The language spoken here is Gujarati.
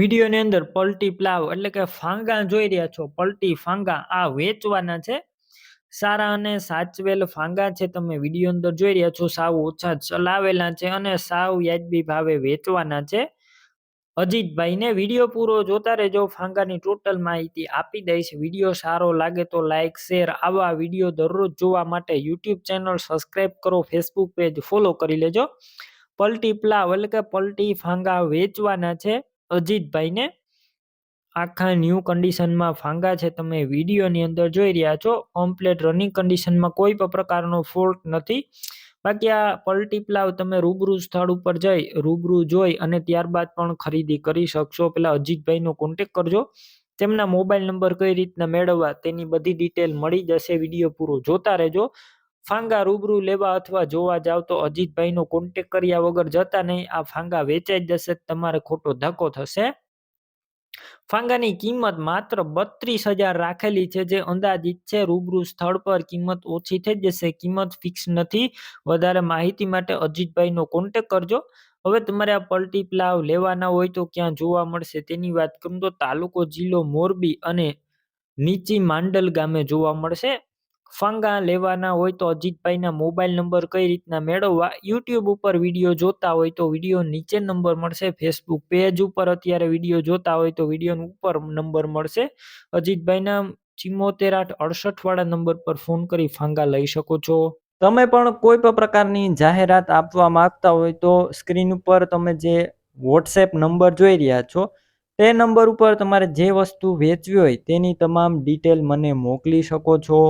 વિડીયોની અંદર પલટી પ્લાવ એટલે કે ફાંગા જોઈ રહ્યા છો. પલટી ફાંગા આ વેચવાના છે. સારા અને સાચવેલ ફાંગા છે તમે વીડિયો અંદર જોઈ રહ્યા છો. સાવ ઓછા ચલાવેલા છે અને સાવ વ્યાજબી ભાવે વેચવાના છે. અજીતભાઈને વીડિયો પૂરો જોતા રહેજો. ફાંગાની ટોટલ માહિતી આપી દઈશ. વીડિયો સારો લાગે તો લાઇક શેર આવા વીડિયો દરરોજ જોવા માટે યુટ્યુબ ચેનલ સબસ્ક્રાઈબ કરો. ફેસબુક પેજ ફોલો કરી લેજો. પલટી પ્લાવ એટલે કે પલટી ફાંગા વેચવાના છે. અજીતભાઈને આખા ન્યૂ કન્ડિશનમાં ફાંગા છે. તમે વિડીયોની અંદર જોઈ રહ્યા છો. કમ્પ્લેટ રનિંગ કન્ડિશનમાં કોઈ પણ પ્રકારનો ફોલ્ટ નથી. બાકી આ પલટી પ્લાવ તમે રૂબરૂ સ્થળ ઉપર જઈ, રૂબરૂ જોઈ અને ત્યારબાદ પણ ખરીદી કરી શકશો. પેલા અજીતભાઈનો કોન્ટેક કરજો. તેમના મોબાઈલ નંબર કઈ રીતના મેળવવા તેની બધી ડિટેલ મળી જશે. વીડિયો પૂરો જોતા રહેજો. ફાંગા રૂબરૂ લેવા અથવા જોવા જાવ તો અજીતભાઈનો કોન્ટેક કર્યા વગર જતા નહીં. આ ફાંગા વેચાઈ જશે, તમારે ખોટો ધક્કો થશે. ફાંગાની કિંમત માત્ર બત્રીસ હજાર રાખેલી છે, જે અંદાજિત છે. રૂબરૂ સ્થળ પર કિંમત ઓછી થઈ જશે, કિંમત ફિક્સ નથી. વધારે માહિતી માટે અજીતભાઈનો કોન્ટેક કરજો. હવે તમારે આ પલટી પ્લાવ લેવાના હોય તો ક્યાં જોવા મળશે તેની વાત કરું તો તાલુકો જિલ્લો મોરબી અને નીચી માંડલ ગામે જોવા મળશે. ફાંગા લેવાના હોય તો અજીતભાઈના મોબાઈલ નંબર કઈ રીતના મેળવવા? યુટ્યુબ ઉપર વીડિયો જોતા હોય તો વીડિયો નીચે નંબર મળશે. ફેસબુક પેજ ઉપર અત્યારે વીડિયો જોતા હોય તો વીડિયો ઉપર નંબર મળશે. અજીતભાઈના ચિમ્મોતેર આઠ અડસઠ વાળા નંબર પર ફોન કરી ફાંગા લઈ શકો છો. તમે પણ કોઈ પણ પ્રકારની જાહેરાત આપવા માંગતા હોય તો સ્ક્રીન ઉપર તમે જે વોટ્સએપ નંબર જોઈ રહ્યા છો, તે નંબર ઉપર તમારે જે વસ્તુ વેચવી હોય તેની તમામ ડિટેલ મને મોકલી શકો છો.